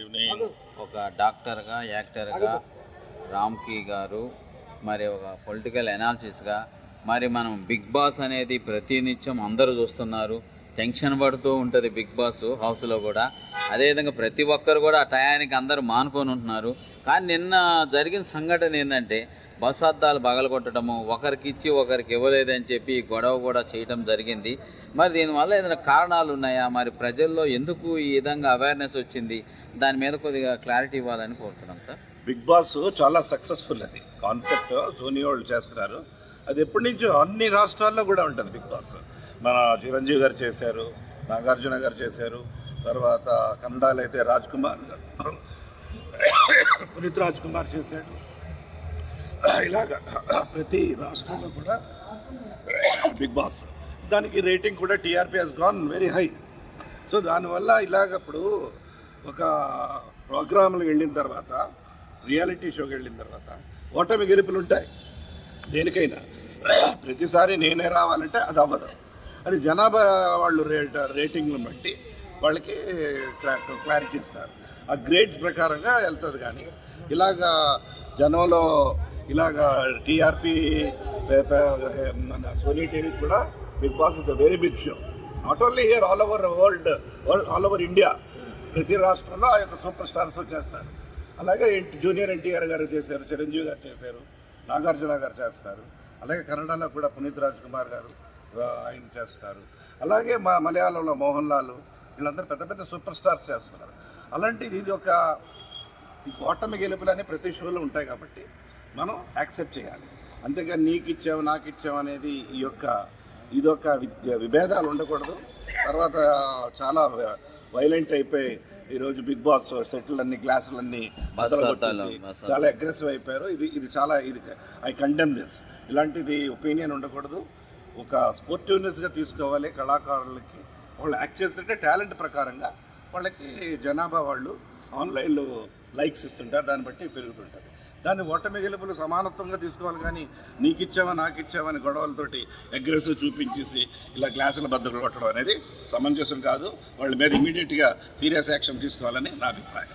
Evening ఒక డాక్టర్గా యాక్టర్గా రామ్కి గారు మరి ఒక పొలిటికల్ అనాలిసిస్గా మరి మనం బిగ్ బాస్ అనేది ప్రతినిత్యం అందరూ చూస్తున్నారు. టెన్షన్ పడుతూ ఉంటుంది బిగ్ బాస్ హౌస్లో కూడా. అదేవిధంగా ప్రతి ఒక్కరు కూడా ఆ టయానికి అందరూ మానుకొని ఉంటున్నారు. కానీ నిన్న జరిగిన సంఘటన ఏంటంటే బస్ అద్దాలు పగలగొట్టడము ఒకరికి ఇచ్చి ఒకరికి ఇవ్వలేదని చెప్పి గొడవ కూడా చేయడం జరిగింది. మరి దీనివల్ల ఏదైనా కారణాలు ఉన్నాయా? మరి ప్రజల్లో ఎందుకు ఈ విధంగా అవేర్నెస్ వచ్చింది? దాని మీద కొద్దిగా క్లారిటీ ఇవ్వాలని కోరుతున్నాం సార్. బిగ్ బాస్ చాలా సక్సెస్ఫుల్ అది. కాన్సెప్ట్ సోనీ వాళ్ళు చేస్తున్నారు. అది ఎప్పటి నుంచో అన్ని రాష్ట్రాల్లో కూడా ఉంటుంది బిగ్ బాస్. మన చిరంజీవి గారు చేశారు నాగార్జున గారు చేశారు తర్వాత కన్నడాలో అయితే రాజ్ కుమార్ గారు పునీత్ రాజ్ కుమార్ చేశాడు. ఇలాగ ప్రతి రాష్ట్రంలో కూడా బిగ్ బాస్. దానికి రేటింగ్ కూడా TRP has gone very high so దానివల్ల ఇలాగప్పుడు ఒక ప్రోగ్రాంలకు వెళ్ళిన తర్వాత రియాలిటీ షోకి వెళ్ళిన తర్వాత ఓటమి గెలుపులు ఉంటాయి. దేనికైనా. ప్రతిసారి నేనే రావాలంటే అది అవ్వదు. అది జనాభా వాళ్ళు రేట్ రేటింగ్లను బట్టి వాళ్ళకి క్లారిటీ ఇస్తారు. ఆ గ్రేడ్స్ ప్రకారంగా వెళ్తుంది కానీ ఇలాగా జనంలో ఇలాగా టీఆర్పీ మన సోనీ టీవీ కూడా big boss is a very big show. Not only here all over world all over India ప్రతి రాష్ట్రంలో ఆ యొక్క సూపర్ స్టార్స్తో చేస్తారు. అలాగే జూనియర్ ఎన్టీఆర్ గారు చేశారు చిరంజీవి గారు చేశారు నాగార్జున గారు చేస్తారు. అలాగే కన్నడలో కూడా పునీత్ రాజ్ కుమార్ గారు ఆయన చేస్తారు. అలాగే మా మలయాళంలో మోహన్ లాల్ వీళ్ళందరూ పెద్ద పెద్ద సూపర్ స్టార్స్ చేస్తున్నారు. అలాంటిది ఇది ఒక ఈ ఓటమి గెలుపులని ప్రతి షోలో ఉంటాయి కాబట్టి మనం యాక్సెప్ట్ చేయాలి. అంతేగాని నీకు ఇచ్చావు నాకు ఇచ్చావు అనేది ఈ యొక్క ఇదొక విద్య విభేదాలు ఉండకూడదు. తర్వాత చాలా వైలెంట్ అయిపోయి ఈరోజు బిగ్ బాస్ సెటిల్ అన్ని గ్లాసులన్నీ చాలా అగ్రెసివ్ అయిపోయారు. ఇది ఇది చాలా ఇది ఐ కండెమ్ దిస్. ఇలాంటిది ఒపీనియన్ ఉండకూడదు. ఒక స్పోర్టివ్నెస్గా తీసుకోవాలి. కళాకారులకి వాళ్ళు యాక్ట్ చేస్తుంటే టాలెంట్ ప్రకారంగా వాళ్ళకి జనాభా వాళ్ళు ఆన్లైన్లో లైక్స్ ఇస్తుంటారు. దాన్ని బట్టి పెరుగుతుంటారు దాన్ని ఓటమి గెలుపులు సమానత్వంగా తీసుకోవాలి కానీ నీకు ఇచ్చావా నాకు ఇచ్చావా అని గొడవలతోటి అగ్రెసివ్ చూపించేసి ఇలా గ్లాసుల బద్దలు కొట్టడం అనేది సమంజసం కాదు. వాళ్ళ మీద ఇమీడియట్గా సీరియస్ యాక్షన్ తీసుకోవాలని నా అభిప్రాయం.